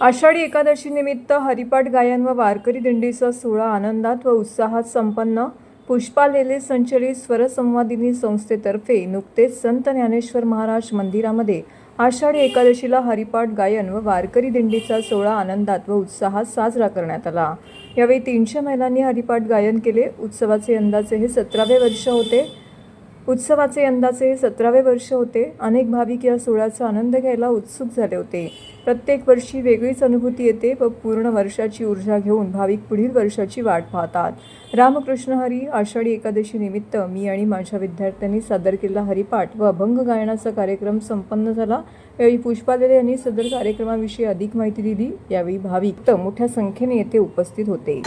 आषाढी एकादशीनिमित्त हरिपाठ गायन व वारकरी दिंडीचा सोहळा आनंदात व उत्साहात संपन्न पुष्पा लेले संचलित स्वरसंवादिनी संस्थेतर्फे नुकतेच संत ज्ञानेश्वर महाराज मंदिरामध्ये आषाढी एकादशीला हरिपाठ गायन व वारकरी दिंडीचा सोहळा आनंदात व उत्साहात साजरा करण्यात आला. यावेळी तीनशे महिलांनी हरिपाठ गायन केले. उत्सवाचे यंदाचे हे सतरावे वर्ष होते. उत्सवाचे यंदाचे सतरावे वर्ष होते. अनेक भाविक या सोहळ्याचा आनंद घ्यायला उत्सुक झाले होते. प्रत्येक वर्षी वेगळीच अनुभूती येते व पूर्ण वर्षाची ऊर्जा घेऊन भाविक पुढील वर्षाची वाट पाहतात. रामकृष्ण हरी आषाढी एकादशी निमित्त मी आणि माझ्या विद्यार्थ्यांनी सादर केलेला हरिपाठ व अभंग गायनाचा कार्यक्रम संपन्न झाला. यावेळी पुष्पादेले यांनी सदर कार्यक्रमाविषयी अधिक माहिती दिली. यावेळी भाविक तर मोठ्या संख्येने येथे उपस्थित होते.